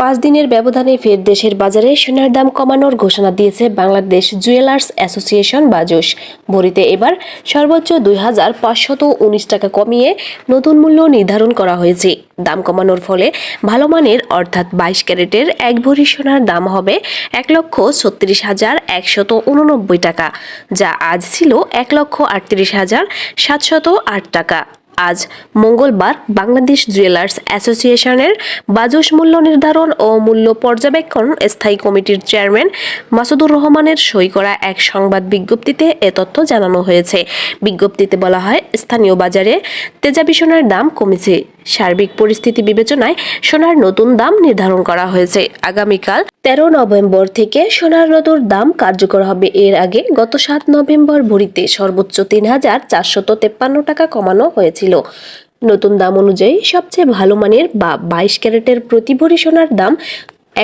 পাঁচ দিনের ব্যবধানে ফের দেশের বাজারে সোনার দাম কমানোর ঘোষণা দিয়েছে বাংলাদেশ জুয়েলার্স অ্যাসোসিয়েশন বাজুস ভরিতে এবার সর্বোচ্চ দুই হাজার পাঁচশত উনিশ টাকা কমিয়ে নতুন মূল্য নির্ধারণ করা হয়েছে। দাম কমানোর ফলে ভালো মানের অর্থাৎ বাইশ ক্যারেটের এক ভরি সোনার দাম হবে এক লক্ষ ছত্রিশ হাজার একশত উননব্বই টাকা, যা আজ ছিল এক লক্ষ আটত্রিশ হাজার সাতশত আট টাকা। আজ মঙ্গলবার বাংলাদেশ জুয়েলার্স অ্যাসোসিয়েশনের বাজস মূল্য নির্ধারণ ও মূল্য পর্যবেক্ষণ স্থায়ী কমিটির চেয়ারম্যান মাসুদুর রহমানের সই করা এক সংবাদ বিজ্ঞপ্তিতে এ তথ্য জানানো হয়েছে। বিজ্ঞপ্তিতে বলা হয়, স্থানীয় বাজারে তেজাবি সোনার দাম কমেছে। সার্বিক পরিস্থিতি বিবেচনায় সোনার নতুন দাম নির্ধারণ করা হয়েছে। আগামীকাল তেরো নভেম্বর থেকে সোনার নতুন দাম কার্যকর হবে। এর আগে গত সাত নভেম্বর ভরিতে সর্বোচ্চ তিন হাজার চারশত তেপ্পান্ন টাকা কমানো হয়েছিল। নতুন দাম অনুযায়ী সবচেয়ে ভালো মানের বা বাইশ ক্যারেটের প্রতি ভরি সোনার দাম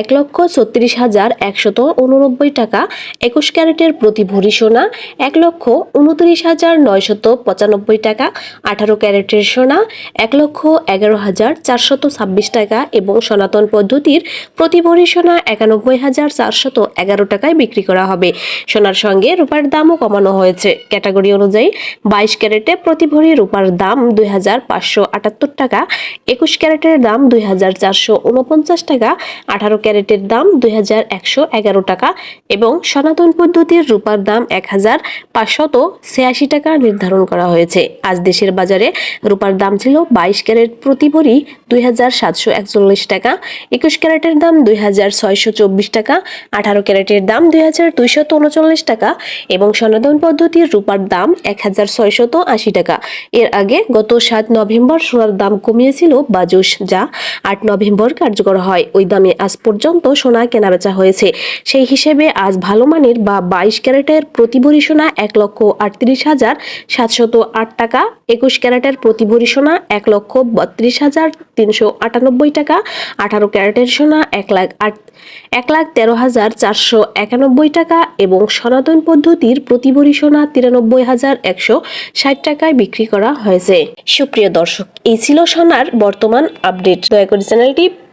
এক লক্ষ ছত্রিশ হাজার একশত উননব্বই টাকা, একুশ ক্যারেটের প্রতি ভরি সোনা এক লক্ষ উনত্রিশ হাজার নয়শত পঁচানব্বই টাকা, আঠারো ক্যারেটের সোনা এক লক্ষ এগারো হাজার চারশত ছাব্বিশ টাকা এবং সনাতন পদ্ধতির প্রতি ভরি সোনা একানব্বই হাজার চারশত এগারো টাকায় বিক্রি করা হবে। সোনার সঙ্গে রূপার দামও কমানো হয়েছে। ক্যাটাগরি অনুযায়ী বাইশ ক্যারেটে প্রতি ভরি রূপার দাম দুই হাজার পাঁচশো আটাত্তর টাকা, একুশ ক্যারেটের দাম দুই হাজার চারশো উনপঞ্চাশ টাকা, আঠারো ক্যারেটের দাম দুই হাজার একশো এগারো টাকা এবং সনাতন পদ্ধতির রূপার দাম এক হাজার পাঁচশত টাকা নির্ধারণ করা হয়েছে। আজ দেশের বাজারে রূপার দাম ছিল বাইশ ক্যারেট প্রতি ভরি দুই হাজার সাতশো একচল্লিশ টাকা, একুশ ক্যারেটের দাম দুই হাজার ছয়শো চব্বিশ টাকা, আঠারো ক্যারেটের দাম দুই টাকা এবং সনাতন পদ্ধতির রূপার দাম এক টাকা। এর আগে গত সাত নভেম্বর সোনার দাম কমিয়েছিল বাজুস যা আট নভেম্বর কার্যকর হয়। ওই দামে আজ পর্যন্ত সোনা কেনাবেচা হয়েছে। সেই হিসেবে আজ ভালো মানের বা বাইশ ক্যারেটের প্রতি ভরি সোনা এক লক্ষ আটত্রিশ হাজার সাতশত আট টাকা, একুশ ক্যারেটের প্রতি ভরি সোনা এক লক্ষ বত্রিশ হাজার তিনশো আটানব্বই টাকা, আঠারো ক্যারেটের সোনা এক লাখ আট, এক লাখ তেরো হাজার চারশো একানব্বই টাকা এবং সনাতন পদ্ধতির প্রতি ভরি সোনা তিরানব্বই হাজার একশো ষাট টাকায় বিক্রি করা হয়েছে। সুপ্রিয় দর্শক, এই ছিল সোনার বর্তমান আপডেট। দয়া করে চ্যানেলটি